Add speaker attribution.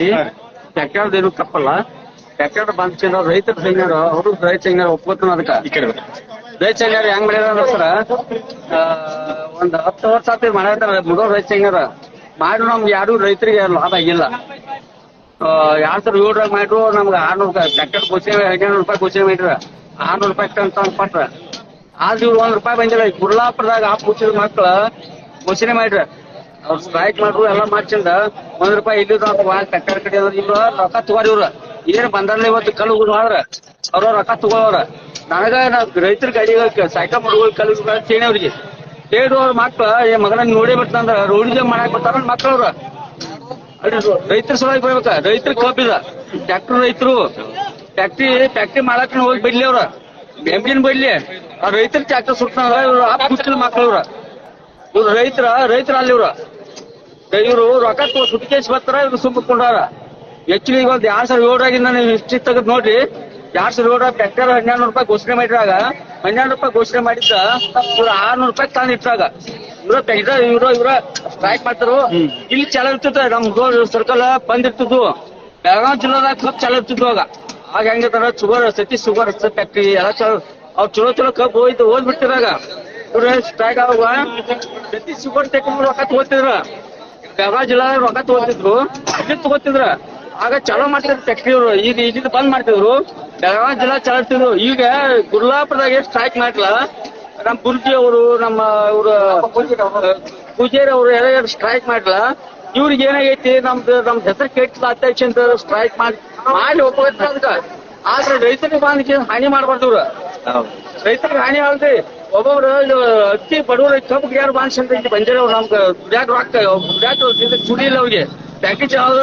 Speaker 1: Tractor ಏನು ತಪ್ಪಲ್ಲ tractor ಬಂದ ರೈತರ ಸಂಘರು ಅವರು ರೈತ ಸಂಘ ಒಪ್ಕೋತಾನ ಅದಕ್ಕ. ರೈತ ಸಂಘರು ಹೆಂಗ್ ಮಾಡ್ಯಾರ ಸರ? ಒಂದ್ ಹತ್ತು ವರ್ಷ ಆತಿ ಮಾಡ್ಯಾರ ಮುಗೋ ರೈತ ಸಂಘರ ಮಾಡಿ ನಮ್ಗೆ ಯಾರು ರೈತರಿಗೆ ಲಾಭ ಆಗಿಲ್ಲ. ಎರಡ್ ಸಾವಿರದ ಏಳರಾಗ ಮಾಡ್ರು ನಮ್ಗೆ ಆರ್ನೂರು ರೂಪಾಯಿ ಟ್ರ್ಯಾಕ್ಟರ್ ಕೋಚಿ ಹದಿನೈದು ರೂಪಾಯಿ ಕೋಚಿ ಮಾಡಿರ ಆರ್ನೂರು ರೂಪಾಯಿ ಅಂತ ಪಟ್ರ ಆದ್ರೆ ಇವ್ರು ಒಂದ್ ರೂಪಾಯಿ ಬಂದಿಲ್ಲ. ಈ ಕುರ್ಲಾಪುರದಾಗ ಆ ಪೂಚಿದ ಮಕ್ಳ ಘೋಷಣೆ ಮಾಡ್ರ ಅವ್ರು ಸ್ಟ್ರೈಕ್ ಮಾಡ್ರು, ಎಲ್ಲ ಮಾಡ್ಸಿಂದ ಒಂದ್ ರೂಪಾಯಿ ಇಲ್ಲಿ ಟ್ರ್ಯಾಕ್ಟರ್ ಕಡೆ ಇವ್ರ, ರೊಕ್ಕ ತಗೋರಿ ಇವ್ರ. ಏನ್ ಬಂದಾರಲ್ಲ ಇವತ್ತು ಕಲ್ಲು ಆದ್ರ ಅವ್ರ. ರೊಕ್ಕ ತಗೋವ್ರ ನನಗ ರೈತರ ಗಾಡಿ ಸೈಕಲ್ ಮಾಡ್ಗಳು ಕಲ್ಲು ಚೇಣಿ ಅವ್ರಿಗೆ. ಕೇಳು ಅವ್ರ ಮಕ್ಳ, ಏ ಮಗನ ನೋಡೇ ಬರ್ತಂದ್ರ ರೋಡಿಗೆ ಮಾಡಾಕ್ ಬರ್ತಾರ ಮಕ್ಳ ಅವ್ರ. ರೈತರ ಸಲುವಾಗಿ ಬರ್ಬೇಕ. ರೈತರ ಕಬ್ಬಿದ ಟ್ರ್ಯಾಕ್ಟರ್ ರೈತರು. ಫ್ಯಾಕ್ಟ್ರಿ ಫ್ಯಾಕ್ಟ್ರಿ ಮಾಡಕ್ ಹೋಗಿ ಬಿಡ್ಲಿ ಅವ್ರ. ಬೆಂಬಿನ್ ಬಿಡ್ಲಿ ಆ ರೈತರ ಟ್ಯಾಕ್ಟರ್ ಸುಟ್ಟ ಮಕ್ಳವ್ರ ಇವ್ರ. ಇವ್ರು ರೈತರ ರೈತರ ಅಲ್ಲಿ ಇವ್ರ. ಇವ್ರು ರೊಕ್ಕ ಸುಟ್ಕೇಶ್ ಬರ್ತಾರ ಇವ್ರು ಸುಮ್ಮಕೊಂಡಾರ ಹೆಚ್ಚಿಗೆ ಈಗ ಒಂದ್ ಎರಡ್ ಸಾವಿರ ಏಳರಾಗಿಂದ ನೀವು ಹಿಸ್ಟ್ರಿ ತೆಗೆದ್ ನೋಡ್ರಿ. ಎರಡ್ ಸಾವಿರ ಏಳರ ಟ್ರ್ಯಾಕ್ಟರ್ ಹನ್ನೆರಡು ರೂಪಾಯಿ ಘೋಷಣೆ ಮಾಡಿದ್ರಾಗ ಹನ್ನೆರಡು ರೂಪಾಯಿ ಘೋಷಣೆ ಮಾಡಿದ್ದ ಇವ್ರು ಆರ್ನೂರು ರೂಪಾಯಿ ತಾನು ಇಟ್ಟಾಗ ಇವ್ರ ತೆಗ್ದ ಇವ್ರ ಇವ್ರ ಸ್ಟ್ರೈಕ್ ಮಾಡ್ತಾರು ಇಲ್ಲಿ ಚಾಲ ಇರ್ತದ ನಮ್ ಸರ್ಕಲ್ ಬಂದ್ ಬೆಳಗಾವ್ ಜಿಲ್ಲಾದಾಗ ಕಬ್ ಚಾಲ ಇರ್ತಿದ್ವು ಆಗ ಆಗ ಹೆಂಗಿರ್ತಾರ ಶುಗರ್ ಸತೀಶ್ ಶುಗರ್ ಫ್ಯಾಕ್ಟ್ರಿ ಎಲ್ಲ ಚಲೋ ಅವ್ರು ಚಲೋ ಚಲೋ ಕಬ್ ಹೋಯ್ತು ಹೋಗ್ಬಿಡ್ತಿರಾಗ ಇವ್ರ ಸ್ಟ್ರೈಕ್ ಆಗುವ ಪ್ರತಿ ತಗೊಂಡ್ ರೊಕ್ಕ ತಗೋತಿದ್ರ. ಬೆಳಗಾವಿ ಜಿಲ್ಲಾ ರೊಕ್ಕ ತಗೋತಿದ್ರು ಇಲ್ಲಿ ತಗೋತಿದ್ರ. ಆಗ ಚಲೋ ಮಾಡ್ತಿದ್ರು ಫ್ಯಾಕ್ಟ್ರಿ ಅವರು. ಈಗ ಇಲ್ಲಿಂದ ಬಂದ್ ಮಾಡ್ತಿದ್ರು. ಬೆಳಗಾವಿ ಜಿಲ್ಲಾ ಚಲಾಡ್ತಿದ್ರು ಈಗ ಗುರ್ಲಾಪುರದಾಗ ಸ್ಟ್ರೈಕ್ ಮಾಡ್ಲ. ನಮ್ಮ ಗುರುಜಿ ಅವರು ನಮ್ಮ ಇವರು ಪೂಜಾರಿ ಅವರು ಎಲ್ಲ ಸ್ಟ್ರೈಕ್ ಮಾಡ್ಲ. ಇವ್ರಿಗೆ ಏನಾಗೈತಿ? ನಮ್ದು ನಮ್ ಹೆಸರು ಕೆಟ್ಟ ಅಧ್ಯಕ್ಷ ಅಂತ ಸ್ಟ್ರೈಕ್ ಮಾಡಿ ಮಾಡಿ ಅದಕ್ಕ. ಆದ್ರೆ ರೈತರಿಗೆ ಬಂದ್ ಹಾನಿ ಮಾಡ್ಬಾರ್ದು ಇವ್ರು.
Speaker 2: ಹೌದು.
Speaker 1: ರೈತರಿಗೆ ಹಾನಿ ಆಗಲ್ರಿ. ಒಬ್ಬೊಬ್ರು ಅತ್ತಿ ಅತಿ ಬಡವರು ಕಬ್ಬು ಯಾರು ಬಾನ್ಸಂತ ಇಲ್ಲಿ ಬಂದಿರೋ ನಮ್ಗೆ ದುಡ್ಯಾಕ ರೊಕ್ಕ ದುಡ್ಯಾಕ ಚುಡಿ ಇಲ್ಲ ಅವ್ರಿಗೆ. ಪ್ಯಾಕೇಜ್ ಯಾವ್ದು